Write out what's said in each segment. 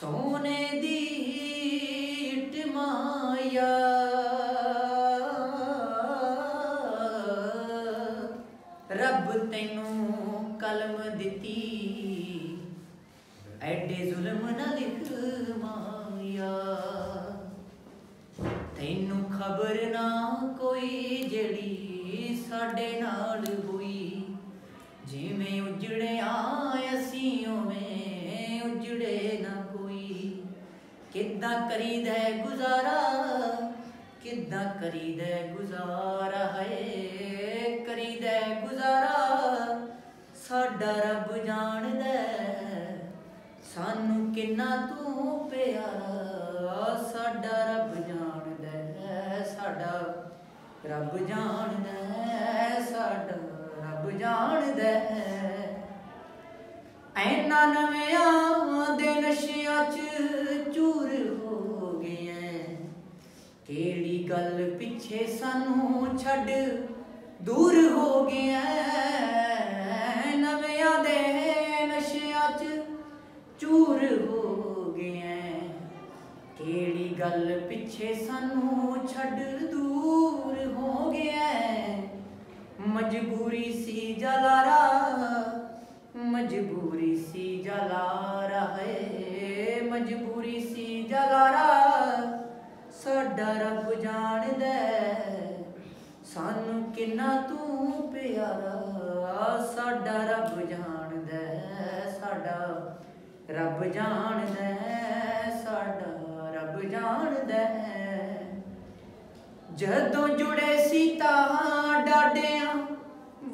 ਸੋਨੇ ਦੀ ਇੱਟ ਮਾਇਆ। ਰੱਬ ਤੈਨੂੰ ਕਲਮ ਦਿੱਤੀ ਐਡੇ ਜ਼ੁਲਮ ਨਾ ਲਿਖ ਮਾਇਆ। ਕਿੱਦਾਂ ਕਰੀਦਾ ਹੈ ਗੁਜ਼ਾਰਾ? ਕਿੱਦਾਂ ਕਰੀਦਾ ਹੈ ਗੁਜ਼ਾਰਾ? ਹੈ ਕਰੀਦਾ ਗੁਜ਼ਾਰਾ? ਸਾਡਾ ਰੱਬ ਜਾਣਦਾ ਸਾਨੂੰ ਕਿੰਨਾ ਤੂੰ ਪਿਆਰਾ। ਸਾਡਾ ਰੱਬ ਜਾਣਦਾ, ਸਾਡਾ ਰੱਬ ਜਾਣਦਾ, ਸਾਡਾ ਰੱਬ ਜਾਣਦਾ। ਐਨਾ ਨਵਿਆਂ ਦੇ ਨਸ਼ਿਆਂ 'ਚ ਚੂਰ ਹੋ ਗਏ ਕਿਹੜੀ ਗੱਲ ਪਿੱਛੇ ਸਾਨੂੰ ਛੱਡ ਦੂਰ ਹੋ ਗਿਆ ਨਵਿਆਂ ਦੇ ਨਸ਼ਿਆਂ 'ਚ ਚੂਰ ਹੋ ਗਿਆ ਕਿਹੜੀ ਗੱਲ ਪਿੱਛੇ ਸਾਨੂੰ ਛੱਡ ਦੂਰ ਹੋ ਗਿਆ ਮਜਬੂਰੀ ਸੀ ਜਲਾਰਾ ਮਜਬੂਰੀ ਸੀ ਜਲਾਰਾ ਹੈ ਮਜਬੂਰੀ ਸੀ ਜਲਾਰਾ ਸਾਡਾ ਰੱਬ ਜਾਣਦਾ ਸਾਨੂੰ ਕਿੰਨਾ ਤੂੰ ਪਿਆਰਾ। ਸਾਡਾ ਰੱਬ ਜਾਣਦਾ ਸਾਡਾ ਰੱਬ ਜਾਣਦਾ ਸਾਡਾ ਰੱਬ ਜਾਣਦਾ ਜਦੋਂ ਜੁੜੇ ਸੀ ਤਾਂ ਡਾਡਿਆਂ,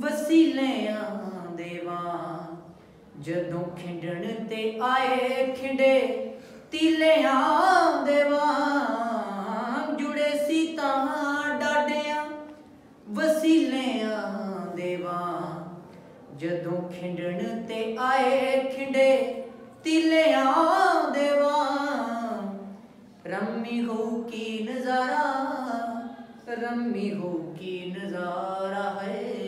ਵਸੀਲਿਆਂ, ਦੇਵਾਂ। ਜਦੋਂ ਖਿੰਡਣ ਤੇ ਆਏ ਖਿੰਡੇ, ਤੀਲਿਆਂ ਦੇਵਾਂ ਜੁੜੇ ਸੀ ਤਾਂ ਡਾਡਿਆਂ ਵਸੀਲਿਆਂ ਦੇਵਾਂ ਜਦੋਂ ਖਿੰਡਣ ਤੇ ਆਏ ਖਿੰਡੇ, ਤੀਲਿਆਂ ਦੇਵਾਂ ਰੰਮੀ ਹੋ ਕੀ ਨਜ਼ਾਰਾ, ਰੰਮੀ ਹੋ ਕੀ ਨਜ਼ਾਰਾ ਹੈ।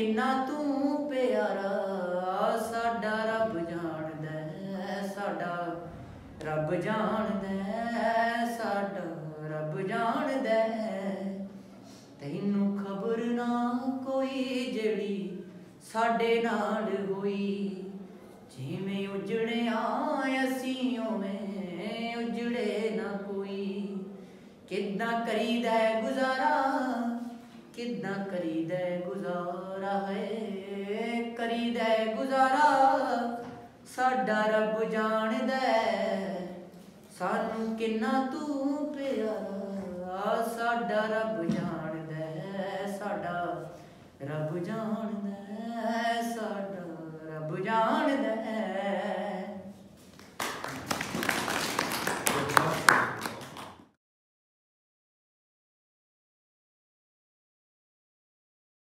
ਕਿੰਨਾ ਤੂੰ ਪਿਆਰਾ, ਸਾਡਾ ਰੱਬ ਜਾਣਦਾ ਸਾਡਾ ਰੱਬ ਜਾਣਦਾ ਸਾਡਾ ਰੱਬ ਜਾਣਦਾ ਤੈਨੂੰ ਖਬਰ ਨਾ ਕੋਈ ਜਿਹੜੀ ਸਾਡੇ ਨਾਲ ਹੋਈ। ਜਿਵੇਂ ਉਜੜਿਆ ਅਸੀਂ, ਉਵੇਂ ਉਜੜੇ ਨਾ ਕੋਈ। ਕਿੱਦਾਂ ਕਰੀਦਾ ਹੈ ਗੁਜ਼ਾਰਾ ਕਿੱਦਾਂ ਕਰੀਦਾ ਹੈ ਗੁਜ਼ਾਰਾ ਹੈ? ਕਰੀਦਾ ਹੈ ਗੁਜ਼ਾਰਾ, ਸਾਡਾ ਰੱਬ ਜਾਣਦਾ। ਸਾਨੂੰ ਕਿੰਨਾ ਤੂੰ ਪਿਆਰਾ, ਸਾਡਾ ਰੱਬ ਜਾਣਦਾ, ਸਾਡਾ ਰੱਬ ਜਾਣਦਾ।